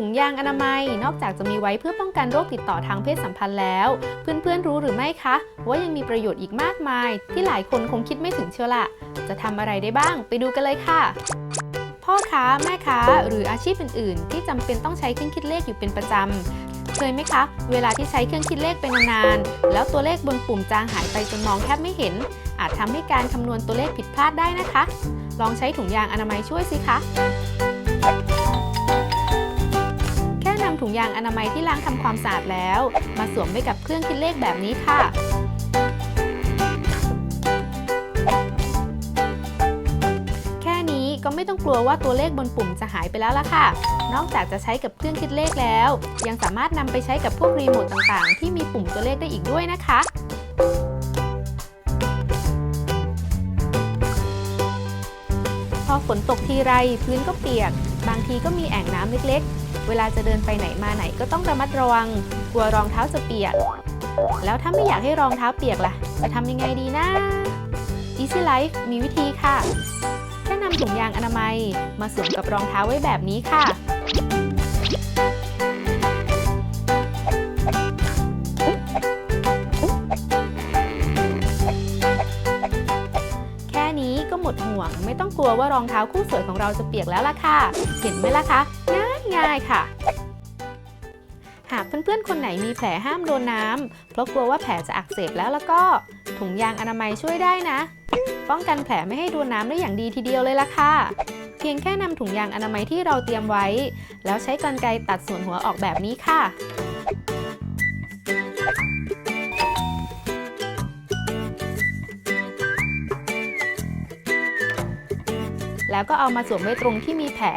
ถุงยางอนามัย นอกจากจะมีไว้เพื่อป้องกันโรคติดต่อทางเพศสัมพันธ์แล้ว เพื่อนๆรู้หรือไม่คะ ว่ายังมีประโยชน์อีกมากมาย ที่หลายคนคงคิดไม่ถึงเชียวละจะทำอะไรได้บ้าง ไปดูกันเลยค่ะพ่อค้าแม่ค้าหรืออาชีพอื่นๆ ที่จำเป็นต้องใช้เครื่องคิดเลขอยู่เป็นประจำเคยไหมคะ เวลาที่ใช้เครื่องคิดเลขไปนานๆแล้วตัวเลขบนปุ่มจางหายไปจนมองแทบไม่เห็น อาจทำให้การคำนวณตัวเลขผิดพลาดได้นะคะ ลองใช้ถุงยางอนามัยช่วยสิคะ ถุงยางอนามัยที่ล้างทำความสะอาดแล้ว มาสวมไว้กับเครื่องคิดเลขแบบนี้ค่ะแค่นี้ก็ไม่ต้องกลัวว่าตัวเลขบนปุ่มจะหายไปแล้วล่ะค่ะ นอกจากจะใช้กับเครื่องคิดเลขแล้ว ยังสามารถนำไปใช้กับพวกรีโมทต่างๆ ที่มีปุ่มตัวเลขได้อีกด้วยนะคะ พอฝนตกทีไรพื้นก็เปียก บางทีก็มีแอ่งน้ำเล็กๆ เวลาจะเดินไปไหนมาไหนก็ต้องระมัดระวัง กลัวรองเท้าจะเปียก แล้วถ้าไม่อยากให้รองเท้าเปียกล่ะ จะทำยังไงดีนะ Easy Life มีวิธีค่ะ แค่นำถุงยางอนามัย มาสวมกับรองเท้าไว้แบบนี้ค่ะ หมดห่วง ไม่ต้องกลัวว่ารองเท้าคู่สวยของเราจะเปียกแล้วล่ะค่ะ เห็นไหมล่ะคะ ง่ายง่ายๆค่ะ หากเพื่อนๆ คนไหนมีแผลห้ามโดนน้ำเพราะกลัวว่าแผลจะอักเสบแล้วแล้วก็ ถุงยางอนามัยช่วยได้นะ ป้องกันแผลไม่ให้โดนน้ำได้อย่างดีทีเดียวเลยล่ะค่ะเพียงแค่นำถุงยางอนามัยที่เราเตรียมไว้ แล้วใช้กรรไกรตัดส่วนหัวออกแบบนี้ค่ะ แล้วก็เอามาสวมไว้ตรงที่มีแผล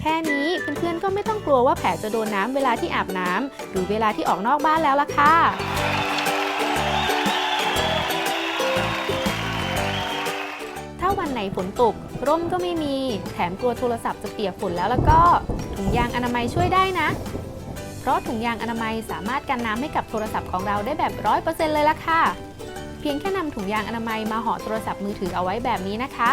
แค่นี้เพื่อนๆก็ไม่ต้องกลัวว่าแผลจะโดนน้ำเวลาที่อาบน้ำหรือเวลาที่ออกนอกบ้านแล้วล่ะค่ะถ้าวันไหนฝนตก ร่มก็ไม่มี แถมกลัวโทรศัพท์จะเปียกฝนแล้วแล้วก็ถุงยางอนามัยช่วยได้นะ เพราะถุงยางอนามัยสามารถกันน้ำให้กับโทรศัพท์ของเราได้แบบร้อยเปอร์เซ็นต์เลยล่ะค่ะ เพียงแค่นำถุงยางอนามัยมาห่อโทรศัพท์มือถือเอาไว้แบบนี้นะคะ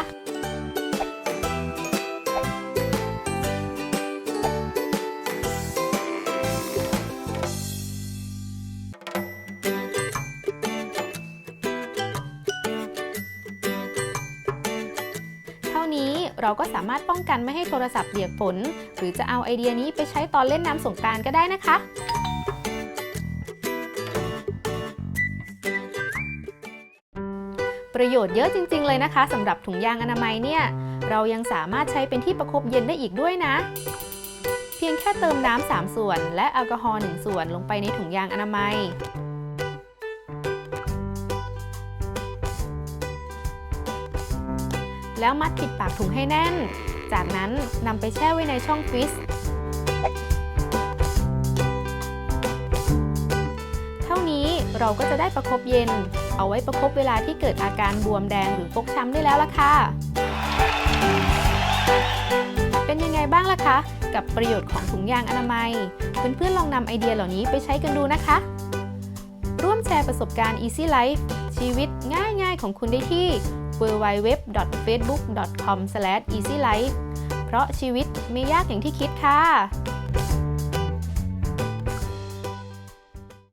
เท่านี้เราก็สามารถป้องกันไม่ให้โทรศัพท์เปียกฝน หรือจะเอาไอเดียนี้ไปใช้ตอนเล่นน้ำสงการก็ได้นะคะ ประโยชน์เยอะจริง ๆ เลยนะคะสำหรับถุงยางอนามัยเนี่ย เรายังสามารถใช้เป็นที่ประคบเย็นได้อีกด้วยนะ เพียงแค่เติมน้ำ3ส่วน และแอลกอฮอล์1ส่วนลงไปในถุงยางอนามัย แล้วมัดปิดปากถุงให้แน่น จากนั้นนำไปแช่ไว้ในช่องฟรีซเท่านี้เราก็จะได้ประคบเย็น เอาไว้ประคบเวลาที่เกิดอาการบวมแดงหรือฟกช้ำได้แล้วล่ะค่ะ เป็นยังไงบ้างล่ะคะ กับประโยชน์ของถุงยางอนามัย เพื่อนๆลองนำไอเดียเหล่านี้ไปใช้กันดูนะคะ ร่วมแชร์ประสบการณ์ Easy Life ชีวิตง่ายๆของคุณได้ที่ www.facebook.com/easylife เพราะชีวิตไม่ยากอย่างที่คิดค่ะ